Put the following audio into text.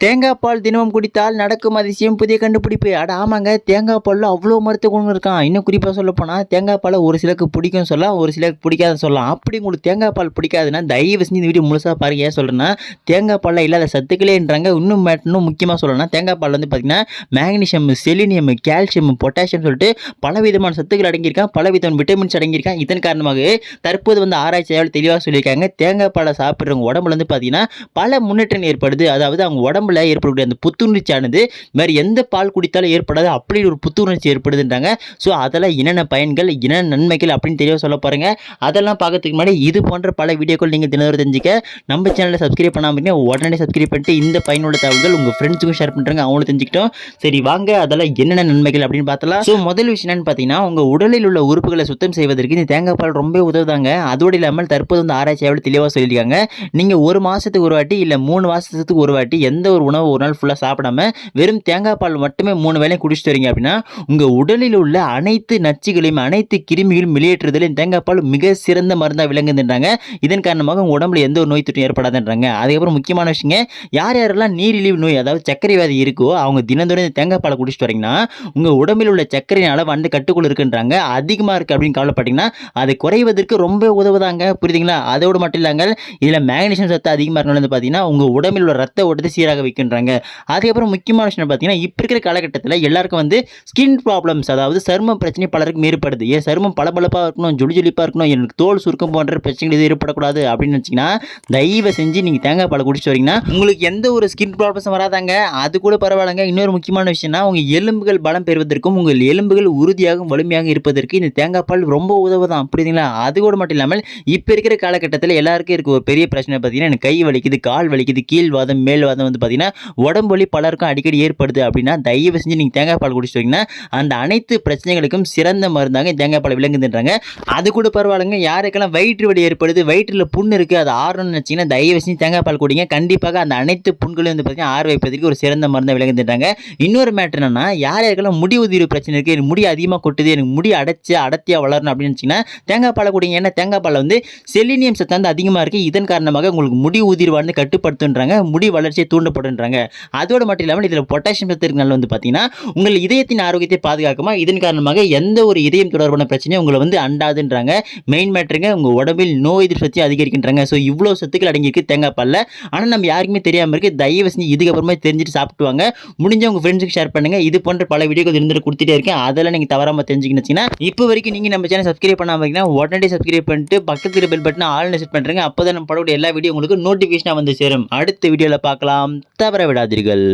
தேங்காய் பால் தினமும் குடித்தால் நடக்கும் அதிசயம் புதிய கண்டுபிடிப்பு. அட ஆமாங்க தேங்காய் பாலில் அவ்வளோ மருத்துவ குணம் இருக்கான் இன்னும் குறிப்பாக சொல்ல போனால் தேங்காய் பாலை ஒரு சிலருக்கு பிடிக்கும் சொல்லலாம் ஒரு சிலருக்கு பிடிக்காதுன்னு சொல்லலாம் அப்படி உங்களுக்கு தேங்காய் பால் பிடிக்காதுன்னா தயவு செஞ்சு இந்த வீடியோ முழுசாக பாருங்க. ஏன் சொல்கிறேன்னா தேங்காய் பாலில் இல்லாத சத்துக்களேன்றாங்க. இன்னும் மே- இன்னும் முக்கியமாக சொல்லணும்னா தேங்காய் பால் வந்து பார்த்திங்கன்னா மேக்னீஷியம் செலினியம் கால்சியம் பொட்டாசியம் சொல்லிட்டு பல விதமான சத்துக்கள் அடங்கியிருக்கான் பல விதமான விட்டமின்ஸ் அடங்கியிருக்கான் இதன் காரணமாக தற்போது வந்து ஆராய்ச்சியாளர் தெளிவாக சொல்லியிருக்காங்க. தேங்காய் பாலை சாப்பிட்றவங்க உடம்புல வந்து பார்த்தீங்கன்னா பல முன்னேற்றம் ஏற்படுது. அதாவது அவங்க உடம்பு உடம்புல ஏற்படக்கூடிய அந்த புத்துணர்ச்சியானது வேறு எந்த பால் குடித்தாலும் ஏற்படாது அப்படி ஒரு புத்துணர்ச்சி ஏற்படுதுன்றாங்க. ஸோ அதெல்லாம் என்னென்ன பயன்கள் என்னென்ன நன்மைகள் அப்படின்னு தெளிவாக சொல்ல பாருங்க அதெல்லாம் பார்க்கறதுக்கு முன்னாடி இது போன்ற பல வீடியோக்கள் நீங்கள் தினந்தோறும் தெரிஞ்சுக்க. நம்ம சேனலை சப்ஸ்கிரைப் பண்ணாமல் உடனே சப்ஸ்கிரைப் பண்ணிட்டு இந்த பயனுள்ள தகவல்கள் உங்கள் ஃப்ரெண்ட்ஸுக்கும் ஷேர் பண்ணுறாங்க அவங்களும் தெரிஞ்சுக்கிட்டோம். சரி வாங்க அதெல்லாம் என்னென்ன நன்மைகள் அப்படின்னு பார்த்தலாம் ஸோ முதல் விஷயம் என்னன்னு பார்த்தீங்கன்னா உங்கள் உடலில் உள்ள உறுப்புகளை சுத்தம் செய்வதற்கு இந்த தேங்காய் பால் ரொம்ப உதவுதாங்க. அதோடு இல்லாமல் தற்போது வந்து ஆராய்ச்சியாக தெளிவாக சொல்லியிருக்காங்க. நீங்கள் ஒரு மாதத்துக்கு ஒரு வாட்டி இல்லை மூணு மாதத்துக்கு ஒரு வாட்டி எந்த ஒரு உணவு ஒரு நாள் ஃபுல்லாக சாப்பிடாம வெறும் தேங்காய் பால் மட்டுமே மூணு வேளையும் குடிச்சிட்டு வரீங்க அப்படின்னா உங்கள் உடலில் உள்ள அனைத்து நச்சுகளையும் அனைத்து கிருமிகளும் வெளியேற்றுறதில் இந்த தேங்காய் பால் மிக சிறந்த மருந்தாக விளங்குதுன்றாங்க. இதன் காரணமாக உங்கள் உடம்புல எந்த ஒரு நோய் தொற்றும் ஏற்படாதுன்றாங்க. அதுக்கப்புறம் முக்கியமான விஷயங்க யார் யாரெல்லாம் நீரிழிவு நோய் அதாவது சர்க்கரை வியாதி இருக்கோ அவங்க தினந்தோறும் இந்த தேங்காய் பாலை குடிச்சிட்டு வரீங்கன்னா உங்கள் உடம்பில் உள்ள சர்க்கரையின் அளவு வந்து கட்டுக்குள் இருக்குன்றாங்க. அதிகமாக இருக்குது அப்படின்னு கவலைப்பட்டீங்கன்னா அதை குறைவதற்கு ரொம்ப உதவுதாங்க. புரியுதுங்களா? அதோடு மட்டும் இல்லாங்க இதில் மேக்னீஷியம் சத்து அதிகமாக இருக்கணும் வந்து பார்த்தீங்கன்னா உங்கள் உடம்பில் உள்ள ரத்த ஓட்டத்தை சீராக வைக்கின்றாங்க. அதுக்கப்புறம் முக்கியமான விஷயம் பார்த்தீங்கன்னா இப்போ இருக்கிற காலகட்டத்தில் எல்லாருக்கும் வந்து ஸ்கின் ப்ராப்ளம்ஸ் அதாவது சரும பிரச்சனை பலருக்கு ஏற்படுது ஏன் சருமம் பளபளப்பாக இருக்கணும் ஜொலி ஜொலிப்பாக இருக்கணும் எனக்கு தோல் சுருக்கம் போன்ற பிரச்சனைகள் எதுவும் ஏற்படக்கூடாது அப்படின்னு நினச்சிங்கன்னா தயவு செஞ்சு நீங்கள் தேங்காய் பால் குடிச்சு வரீங்கன்னா உங்களுக்கு எந்த ஒரு ஸ்கின் ப்ராப்ளம்ஸும் வராதாங்க. அது கூட பரவாயில்லைங்க. இன்னொரு முக்கியமான விஷயம்னா உங்கள் எலும்புகள் பலம் பெறுவதற்கும் உங்கள் எலும்புகள் உறுதியாகவும் வலிமையாக இருப்பதற்கு இந்த தேங்காய் பால் ரொம்ப உதவுதான். அப்படிங்களா அது கூட மட்டும் இல்லாமல் இப்போ இருக்கிற காலகட்டத்தில் எல்லாருக்கும் இருக்க ஒரு பெரிய பிரச்சனை பார்த்தீங்கன்னா எனக்கு கை வலிக்குது கால் வலிக்குது கீழ்வாதம் மேல்வாதம் வந்து பார்த்தீங்கன்னா உடம்பு வலி பலருக்கும் அடிக்கடி ஏற்படுது அப்படின்னா தயவு செஞ்சு நீங்கள் தேங்காய் பால் குடிச்சிட்டு வரீங்கன்னா அந்த அனைத்து பிரச்சனைகளுக்கும் சிறந்த மருந்தாங்க தேங்காய் பால் விளங்குதுன்றாங்க அது கூட பரவாயில்லைங்க. யாருக்கெல்லாம் வயிற்று வலி ஏற்படுது வயிற்றில் புண் இருக்குது அது ஆறணும்னு நினச்சிங்கன்னா தயவு செஞ்சு தேங்காய் பால் குடிங்க. கண்டிப்பாக அந்த அனைத்து புண்களையும் வந்து பார்த்தீங்கன்னா ஆறு வைப்பதற்கு ஒரு சிறந்த மருந்தை விளங்குதுன்றாங்க. இன்னொரு மேட்ரு என்னன்னா யார் யாருக்கெல்லாம் முடி உதிர்வு பிரச்சனை இருக்குது எனக்கு முடி அதிகமாக கொட்டுது எனக்கு முடி அடைச்சி அடர்த்தியாக வளரணும் அப்படின்னு நினச்சிங்கன்னா தேங்காய் பாலை குடிங்க. ஏன்னா தேங்காய் பால் வந்து செலினியம் சத்து வந்து அதிகமாக இருக்குது இதன் காரணமாக உங்களுக்கு முடி உதிர்வானது கட்டுப்படுத்துன்றாங்க. முடி வளர்ச்சியை தூண்டப்படுன்றாங்க அதோடு மட்டும் இல்லாமல் இதில் பொட்டாசியம் சத்து இருக்கனால வந்து பார்த்தீங்கன்னா உங்கள் இதயத்தின் ஆரோக்கியத்தை பாதுகாக்குமா? இதன் காரணமாக எந்த ஒரு இதயம் தொடர்பான பிரச்சனையும் உங்களை வந்து அண்டாதுன்றாங்க. மெயின் மேட்ருங்க உங்கள் உடம்பில் நோய் எதிர்ப்பு சக்தி அதிகரிக்கின்றாங்க. ஸோ இவ்வளோ சத்துக்கள் அடங்கியிருக்கு தேங்காய் பாலில். ஆனால் நம்ம யாருக்குமே தெரியாமல் இருக்குது தயவு செஞ்சு இதுக்கப்புறமா தெரிஞ்சுட்டு சாப்பிட்டு வாங்க. முடிஞ்ச உங்கள் ஃப்ரெண்ட்ஸுக்கு ஷேர் பண்ணுங்கள் இது போன்ற பல வீடியோக்கள் இருந்துட்டு கொடுத்துட்டே இருக்கேன். அதெல்லாம் நீங்கள் தவறாமல் தெரிஞ்சுக்கிச்சுன்னா இப்போ வரைக்கும் நீங்கள் நம்ம சேனல் சப்ஸ்கிரைப் பண்ணாமல் இருக்கீங்கன்னா உடனே சப்ஸ்கிரைப் பண்ணிட்டு பக்கத்தில் பெல் பட்டன் ஆல் செட் பண்ணுறேங்க அப்போ தான் நம்ம படக்கூடிய எல்லா வீடியோ உங்களுக்கு நோட்டிஃபிகேஷனாக வந்து சேரும். அடுத்த வீடியோவில் பார்க்கலாம். தவற விடாதீர்கள்.